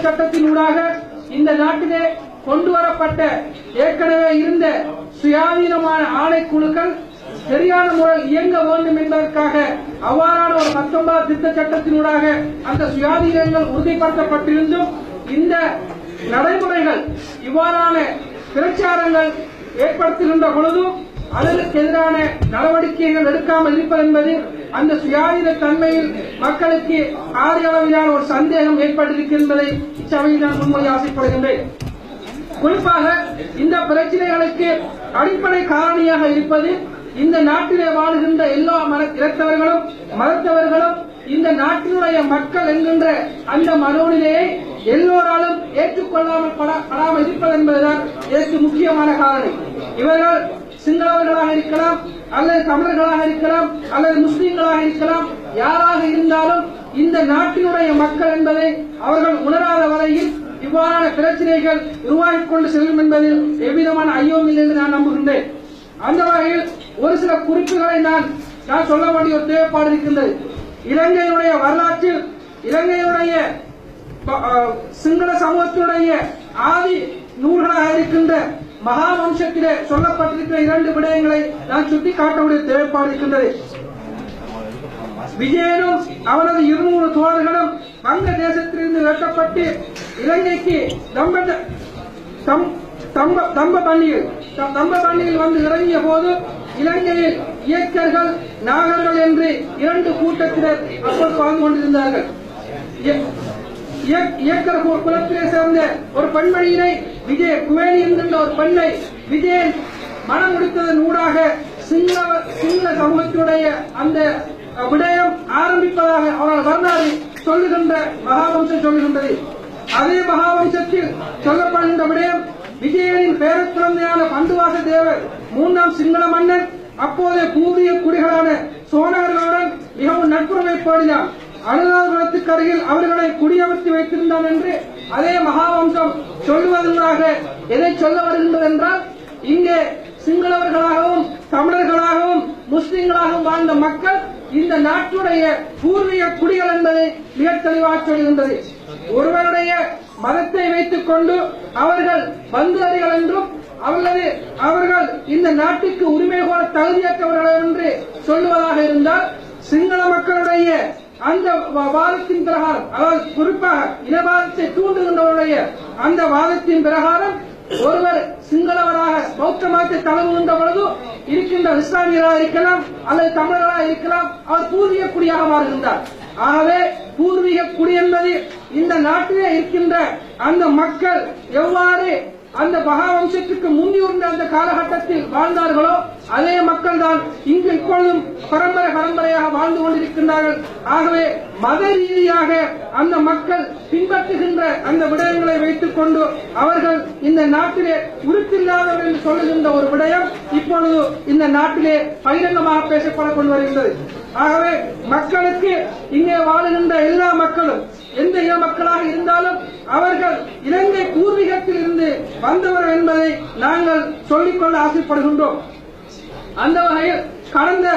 சட்டத்தினூடாக இந்த நாட்டிலே கொண்டு வரப்பட்ட ஏற்கனவே இருந்த சுயாதீனமான ஆணைக்குழுக்கள் சரியான முறை இயங்க வேண்டும் என்பதற்காக அவ்வாறான ஒரு பத்தொன்பது திட்ட சட்டத்தினூடாக அந்த சுயாதீனங்கள் உறுதிப்படுத்தப்பட்டிருந்தும் இந்த நடைமுறைகள் இவ்வாறான பிரச்சாரங்கள் ஏற்படுத்துகின்ற பொழுதும் அதற்கு எதிரான நடவடிக்கைகள் எடுக்காமல் இருப்பது என்பது அந்த சுயாதீன தன்மையில் மக்களுக்கு ஆரிய அளவிலான ஒரு சந்தேகம் ஏற்பட்டிருக்கின்றதை இச்சபையில் நான் முன்மொழி ஆசைப்படுகின்றேன். குறிப்பாக இந்த பிரச்சனைகளுக்கு அடிப்படை காரணியாக இருப்பது இந்த நாட்டிலே வாழுகின்ற எல்லா மத இனத்தவர்களும் மதத்தவர்களும் இந்த நாட்டினுடைய மக்கள் என்கின்ற அந்த மனோநிலையை எல்லோராலும் ஏற்றுக்கொள்ளாமல் படாமல் இருப்பது என்பதுதான் இதற்கு முக்கியமான காரணம் இவர்கள் சிங்களவர்களாக இருக்கலாம் அல்லது தமிழர்களாக இருக்கலாம் அல்லது முஸ்லீம்களாக இருக்கலாம் யாராக இருந்தாலும் இந்த நாட்டினுடைய மக்கள் என்பதை அவர்கள் உணராத வரையில் இவ்வாறான பிரச்சனைகள் உருவாகி கொண்டு செல்லும் என்பதில் எவ்விதமான ஐயோம் இல்லை என்று நான் நம்புகின்றேன். அந்த வகையில் ஒரு சில குறிப்புகளை நான் நான் சொல்ல வேண்டிய ஒரு தேவைப்பாடு இருக்கின்றது. இலங்கையுடைய வரலாற்றில் இலங்கையுடைய சிங்கள சமூகத்தினுடைய ஆதி நூல்கள் மகாவம்சத்திலே சொல்லப்பட்டிருக்கிற இரண்டு விடயங்களை நான் சுட்டி காட்டக்கூடிய தேவைப்பாடு இருக்கின்றது. விஜயனும் அவனது இருநூறு தோழர்களும் வங்க தேசத்திலிருந்து வெட்டப்பட்டு இலங்கைக்கு தம்ப தம்- தம்ப தம்ப பள்ளியில் தம்ப பள்ளியில் வந்து இறங்கிய போது இலங்கையில் இயக்கர்கள் நாகர்கள் என்று இரண்டு கூட்டத்தினர் அப்போது வாழ்ந்து கொண்டிருந்தார்கள். இய- குலத்திலே சேர்ந்த ஒரு பெண்மணியினை விஜய குவேலி என்கின்ற ஒரு பெண்ணை விஜயன் மனம் முடித்ததன் ஊடாக சிங்கள சிங்கள சமூகத்தினுடைய அந்த விடயம் ஆரம்பிப்பதாக அவர்கள் வரலாறு சொல்லுகின்ற மகாவம்சம் சொல்லுகின்றது. அதே மகாவம்சத்தில் சொல்லப்படுகின்ற விடயம் விஜயனின் பேரக் குழந்தையான பண்டுவாச தேவர் மூன்றாம் சிங்கள மன்னன் அப்போதைய கூறிய குடிகளான சோழர்களுடன் மிகவும் நட்புறவை பாடினார் அனுராதபுரத்துக்கு அருகில் அவர்களை குடியமர்த்தி வைத்திருந்தான் என்று அதே மகாவம்சம் சொல்லுவதற்காக எதை சொல்ல வருகின்றது என்றால் இங்கே சிங்களவர்களாகவும் தமிழர்களாகவும் முஸ்லிம்களாகவும் வாழ்ந்த மக்கள் இந்த நாட்டுடைய பூர்வீக குடிகள் என்பதை மிக தெளிவாக சொல்கின்றது. ஒருவருடைய மதத்தை வைத்துக் கொண்டு அவர்கள் பந்துவதிகள் என்றும் அல்லது அவர்கள் இந்த நாட்டுக்கு உரிமை கோர தகுதியற்றவர்கள் என்று சொல்லுவதாக இருந்தால் சிங்கள மக்களுடைய அந்த வாதத்தின் பிரகாரம் அதாவது குறிப்பாக இனவாதத்தை தூண்டுகின்றவருடைய அந்த வாதத்தின் பிரகாரம் ஒருவர் சிங்களவராக பௌத்த மதத்தை தழுவுகின்ற பொழுது இருக்கின்ற இஸ்லாமியராக இருக்கலாம் அல்லது தமிழராக இருக்கலாம் அவர் பூர்வீக குடியாக மாறுகின்றார். ஆகவே பூர்வீக குடி என்பது இந்த நாட்டிலே இருக்கின்ற அந்த மக்கள் எவ்வாறு அந்த மகாவம்சத்துக்கு முந்தியிருந்த அந்த காலகட்டத்தில் வாழ்ந்தார்களோ அதே மக்கள் தான் இங்கு இப்பொழுதும் பரம்பரை பரம்பரையாக வாழ்ந்து கொண்டிருக்கின்றார்கள். ஆகவே மத ரீதியாக அந்த மக்கள் பின்பற்றுகின்ற அந்த விடயங்களை வைத்துக் கொண்டு அவர்கள் இந்த நாட்டிலே உறுப்பில்லாதவர்கள் என்று சொல்லுகின்ற ஒரு விடயம் இப்பொழுது இந்த நாட்டிலே பகிரங்கமாக பேசப்பட கொண்டு வருகின்றது. ஆகவே மக்களுக்கு இங்கே வாழுகின்ற எல்லா மக்களும் எந்த இன மக்களாக இருந்தாலும் அவர்கள் இலங்கை பூர்வீகத்தில் இருந்து வந்தவர் என்பதை நாங்கள் சொல்லிக்கொள்ள ஆசைப்படுகின்றோம். அந்த வகையில் கடந்த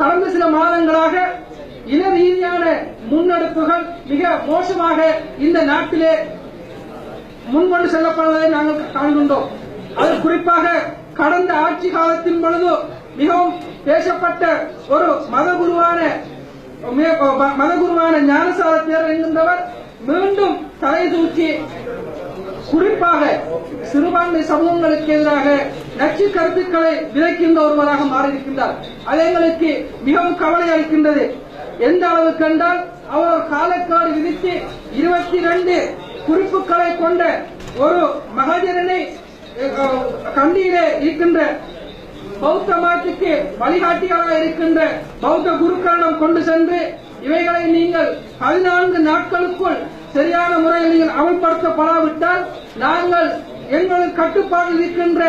கடந்த சில மாதங்களாக இன ரீதியான முன்னெடுப்புகள் மிக மோசமாக இந்த நாட்டிலே முன்கொண்டு செல்லப்படுவதை நாங்கள் காண்கின்றோம். அது குறிப்பாக கடந்த ஆட்சி காலத்தின் பொழுது மிகவும் பேசப்பட்ட ஒரு மதகுருவான மதகுருவான ஞானசார தேர் என்கின்றவர் மீண்டும் தலை தூக்கி குறிப்பாக சிறுபான்மை சமூகங்களுக்கு எதிராக நச்சு கருத்துக்களை விதைக்கின்ற ஒருவராக மாறியிருக்கின்றார். அது எங்களுக்கு மிகவும் கவலை அளிக்கின்றது. எந்த அளவுக்கு என்றால் அவர் காலக்காடு விதித்து இருபத்தி ரெண்டு குறிப்புகளை கொண்ட ஒரு மகாஜரனை கண்டியிலே இருக்கின்ற பௌத்த மாட்டுக்கு வழிகாட்டிகளாக இருக்கின்ற பௌத்த குருக்களிடம் கொண்டு சென்று இவைகளை நீங்கள் பதினான்கு நாட்களுக்குள் சரியான முறையில் நீங்கள் அமல்படுத்தப்படாவிட்டால் நாங்கள் எங்கள் கட்டுப்பாட்டில் இருக்கின்ற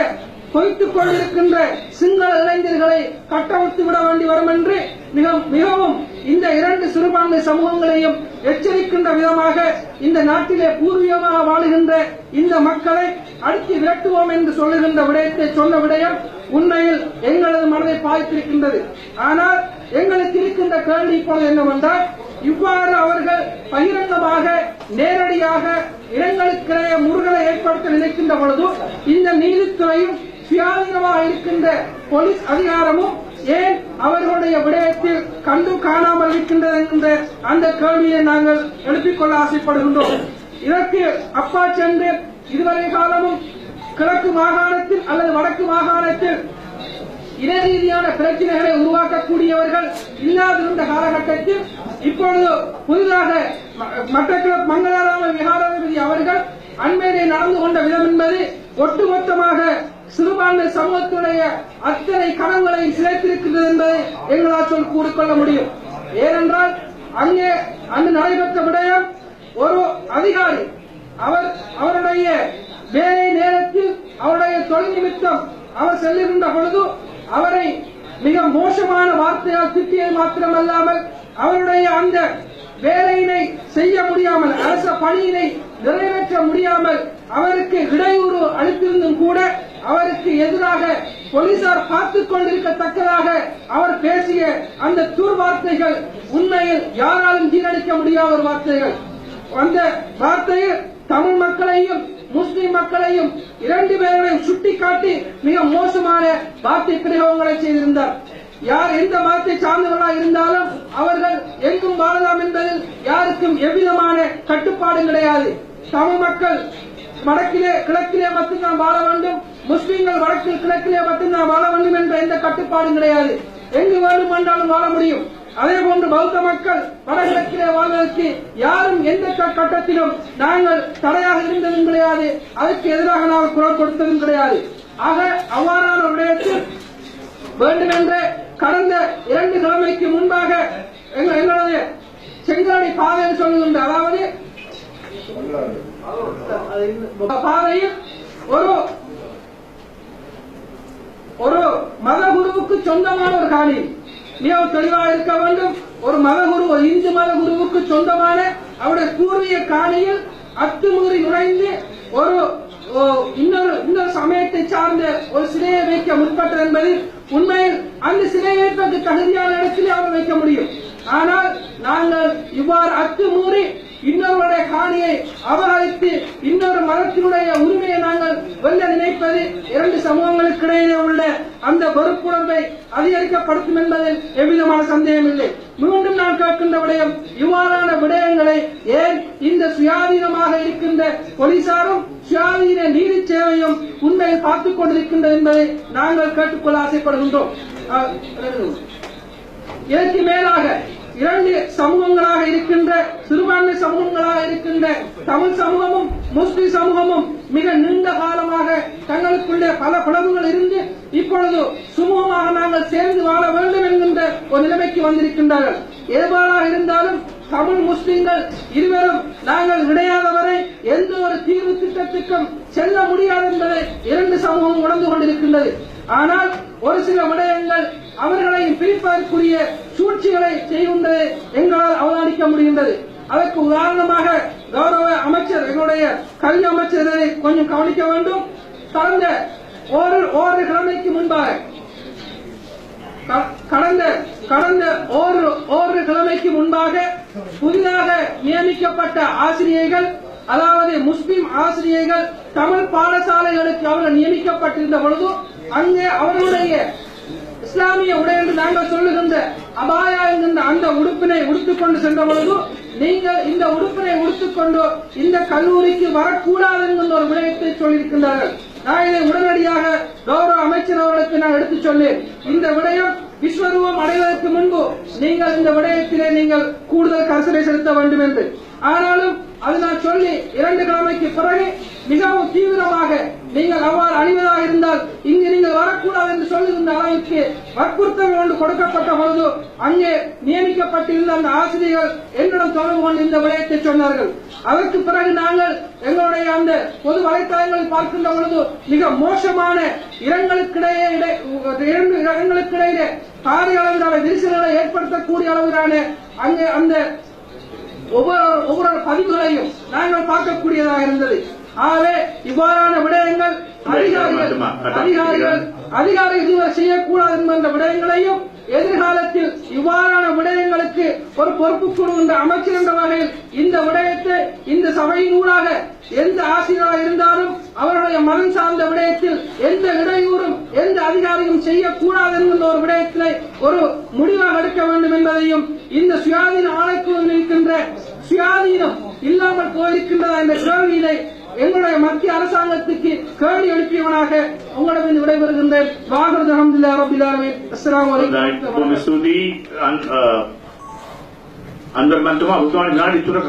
கொய்த்துக் கொண்டிருக்கின்ற சிங்கள இளைஞர்களை கட்டவிழ்த்து விட வேண்டி வரும் என்று மிக மிகவும் இந்த இரண்டு சிறுபான்மை சமூகங்களையும் எச்சரிக்கின்ற விதமாக இந்த நாட்டிலே பூர்வீகமாக வாழுகின்ற இந்த மக்களை அடுத்து விரட்டுவோம் என்று சொல்லுகின்ற விடயத்தை சொன்ன விடயம் உண்மையில் எங்களது மனதை பாதித்திருக்கின்றது ஆனால் எங்களுக்கு இருக்கின்ற கேள்வி இப்பொழுது என்னவென்றால் இவ்வாறு அவர்கள் பகிரங்கமாக நேரடியாக இடங்களுக்கிடையே முருகலை ஏற்படுத்த நினைக்கின்ற பொழுது இந்த நீதித்துறையும் சுயாதீனமாக இருக்கின்ற போலீஸ் அதிகாரமும் ஏன் அவர்களுடைய விடயத்தில் கண்டு காணாமல் இருக்கின்றது என்ற அந்த கேள்வியை நாங்கள் எழுப்பிக் கொள்ள ஆசைப்படுகின்றோம். இதற்கு அப்பா சென்று இதுவரை காலமும் கிழக்கு மாகாணத்தில் அல்லது வடக்கு மாகாணத்தில் இன ரீதியான பிரச்சனைகளை உருவாக்கக்கூடியவர்கள் இல்லாதிருந்த காலகட்டத்தில் இப்பொழுது புதிதாக ம- மங்களாராம விகாராதிபதி அவர்கள் அண்மையிலே நடந்து கொண்ட விதம் என்பது ஒட்டுமொத்தமாக சிறுபான்மை சமூகத்துடைய அத்தனை கனவுகளை சிதைத்திருக்கிறது என்பதை எங்களால் சொல் கூறிக்கொள்ள முடியும். ஏனென்றால் அங்கே அன்று நடைபெற்ற விடயம் ஒரு அதிகாரி அவர் அவருடைய வேலை நேரத்தில் அவருடைய தொழில் நிமித்தம் அவர் செல்லிருந்த பொழுது அவரை மிக மோசமான வார்த்தையால் திட்டியது மாத்திரமல்லாமல் அவருடைய அந்த வேலையினை செய்ய முடியாமல் அரச பணியினை நிறைவேற்ற முடியாமல் அவருக்கு இடையூறு அளித்திருந்தும் கூட அவருக்கு எதிராக போலீசார் பார்த்துக் கொண்டிருக்கத்தக்கதாக அவர் பேசிய அந்த துர்வார்த்தைகள் உண்மையில் யாராலும் ஜீரணிக்க முடியாத ஒரு வார்த்தைகள். அந்த வார்த்தையில் தமிழ் மக்களையும் முஸ்லிம் மக்களையும் இரண்டு பேரையும் சுட்டிக்காட்டி மிக மோசமான வார்த்தை பிரயோகங்களை செய்திருந்தார். யார் எந்த மதத்தை சார்ந்தவர்களாக இருந்தாலும் அவர்கள் எங்கும் வாழலாம் என்பதில் யாருக்கும் எவ்விதமான கட்டுப்பாடும் கிடையாது. தமிழ் மக்கள் வடக்கிலே கிழக்கிலே மட்டும்தான் வாழ வேண்டும். முஸ்லிம்கள் வடக்கில் கிழக்கிலே மட்டும்தான் வாழ வேண்டும் என்ற எந்த கட்டுப்பாடும் கிடையாது. எங்கு வேண்டுமென்றாலும் வாழ முடியும். அதே போன்று பௌத்த மக்கள் வடகிழக்கிலே வாழ்வதற்கு யாரும் எந்த கட்டத்திலும் நாங்கள் தடையாக இருந்ததும் கிடையாது. அதற்கு எதிராக நாங்கள் குரல் கொடுத்ததும் கிடையாது. ஆக அவ்வாறான ஒரு விடயத்தில் வேண்டுமென்ற கடந்த இரண்டு கிழமைக்கு முன்பாக எங்களது செங்காடி பாதை சொல்லுகின்ற அதாவது பாதையில் ஒரு ஒரு மதகுருவுக்கு சொந்தமான ஒரு காணி. மிகவும் தெளிவாக இருக்க வேண்டும். ஒரு மதகுரு ஒரு இந்து மத குருவுக்கு சொந்தமான அவருடைய பூர்வீக காணியில் அத்துமீறி நுழைந்து ஒரு இன்னொரு இன்னொரு சமயத்தை சார்ந்த ஒரு சிலையை வைக்க முற்பட்டது என்பது உண்மையில் அந்த சிலையை வைப்பதற்கு தகுதியான இடத்திலே அவர் வைக்க முடியும். ஆனால் நாங்கள் இவ்வாறு அத்துமூறி இன்னொருடைய காணியை அபகரித்து இன்னொரு மதத்தினுடைய உரிமையை நாங்கள் வெல்ல நினைப்பது இரண்டு சமூகங்களுக்கு இடையிலே உள்ள அந்த வெறுப்புணர்வை அதிகரிக்கப்படுத்தும் என்பதில் எவ்விதமான சந்தேகம் இல்லை. மீண்டும் நான் கேட்கின்ற விடயம் இவ்வாறான விடயங்களை ஏன் இந்த சுயாதீனமாக இருக்கின்ற போலீசாரும் சுயாதீன நீதி சேவையும் உண்மையில் பார்த்துக் கொண்டிருக்கின்றது என்பதை நாங்கள் கேட்டுக்கொள்ள ஆசைப்படுகின்றோம். அஹ், இதற்கு மேலாக இரண்டு சமூகங்களாக இருக்கின்ற சிறுபான்மை சமூகங்களாக இருக்கின்ற தமிழ் சமூகமும் முஸ்லிம் சமூகமும் மிக நீண்ட காலமாக தங்களுக்குள்ளே பல பிளவுகள் இருந்து இப்பொழுது சுமூகமாக நாங்கள் சேர்ந்து வாழ வேண்டும் என்கின்ற ஒரு நிலைமைக்கு வந்திருக்கின்றார்கள். எதுவாறாக இருந்தாலும் தமிழ் முஸ்லிம்கள் இருவரும் நாங்கள் விடையாதவரை எந்த ஒரு தீர்வு திட்டத்துக்கும் செல்ல முடியாது என்பதை இரண்டு சமூகம் உணர்ந்து கொண்டிருக்கின்றது. ஆனால் ஒரு சில விடயங்கள் அவர்களை பிரிப்பதற்குரிய சூழ்ச்சிகளை செய்கின்றது எங்களால் அவதானிக்க முடிகின்றது. அதற்கு உதாரணமாக கௌரவ அமைச்சர் எங்களுடைய கல்வி அமைச்சர் கொஞ்சம் கவனிக்க வேண்டும். கடந்த ஒரு ஒரு கிழமைக்கு முன்பாக க- கடந்த கடந்த ஒரு ஒரு கிழமைக்கு முன்பாக புதிதாக நியமிக்கப்பட்ட ஆசிரியர்கள் அதாவது முஸ்லிம் ஆசிரியர்கள் தமிழ் பாடசாலைகளுக்கு அவர்கள் நியமிக்கப்பட்டிருந்த பொழுது அங்கே அவர்களுடைய இஸ்லாமிய உடை என்று நாங்கள் சொல்லுகின்ற அபாயா என்கின்ற அந்த உடுப்பினை உடுத்துக்கொண்டு சென்ற பொழுது நீங்கள் இந்த உடுப்பினை உடுத்துக்கொண்டு இந்த கல்லூரிக்கு வரக்கூடாது என்கின்ற ஒரு விடயத்தை சொல்லியிருக்கின்றார்கள். நான் இதை உடனடியாக கௌரவ அமைச்சர் அவர்களுக்கு நான் எடுத்துச் சொன்னேன். இந்த விடயம் விஸ்வரூபம் அடைவதற்கு முன்பு நீங்கள் இந்த விடயத்திலே நீங்கள் கூடுதல் கரிசனை செலுத்த வேண்டும் என்று. ஆனாலும் அது நான் சொல்லி இரண்டு கிழமைக்கு பிறகு மிகவும் தீவிரமாக நீங்கள் அவ்வாறு அணிவதாக இருந்தால் இங்கு நீங்கள் வரக்கூடாது என்று சொல்லுகின்ற அளவிற்கு வற்புறுத்தல் ஒன்று கொடுக்கப்பட்ட பொழுது அங்கே நியமிக்கப்பட்டிருந்த அந்த ஆசிரியர்கள் என்னிடம் தொடர்பு கொண்டு இந்த விடயத்தை சொன்னார்கள். அதற்கு பிறகு நாங்கள் எங்களுடைய அந்த பொது வலைத்தளங்களில் பார்க்கின்ற பொழுது மிக மோசமான இரங்களுக்கிடையே இரண்டு இரங்களுக்கிடையே காரிய அளவிலான விரிசல்களை ஏற்படுத்தக்கூடிய அளவிலான அங்கே அந்த ஒவ்வொரு ஒவ்வொரு பதிவுகளையும் நாங்கள் பார்க்கக்கூடியதாக இருந்தது. ஆகவே இவ்வாறான விடயங்கள் அதிகாரிகள் அதிகாரிகள் அதிகாரிகள் இதுவரை செய்யக்கூடாது என்கின்ற விடயங்களையும் எதிர்காலத்தில் இவ்வாறான விடயங்களுக்கு ஒரு பொறுப்பு கூறுகின்ற அமைச்சர் என்ற வகையில் இந்த விடயத்தை இந்த சபையின் ஊடாக எந்த ஆசிரியராக இருந்தாலும் அவருடைய மனம் சார்ந்த விடயத்தில் எந்த இடையூறும் எந்த அதிகாரியும் செய்யக்கூடாது என்கின்ற ஒரு விடயத்திலே ஒரு முடிவாக எடுக்க வேண்டும் என்பதையும் இந்த சுயாதீன ஆணைக்குழுவில் என்ற சுயாதீனம் இல்லாமல் போயிருக்கின்றதா என்ற கேள்வியிலே எங்களுடைய மத்திய அரசாங்கத்துக்கு கேள்வி எழுப்பியவனாக உங்களிடம் விடைபெறுகின்றேன். வாகரத் அஹமதுல்லா ரபிலாலுமே அஸ்லாம் வலைக்கும் अंदर मन तुम्हारा भगवान नाड़ी तुरक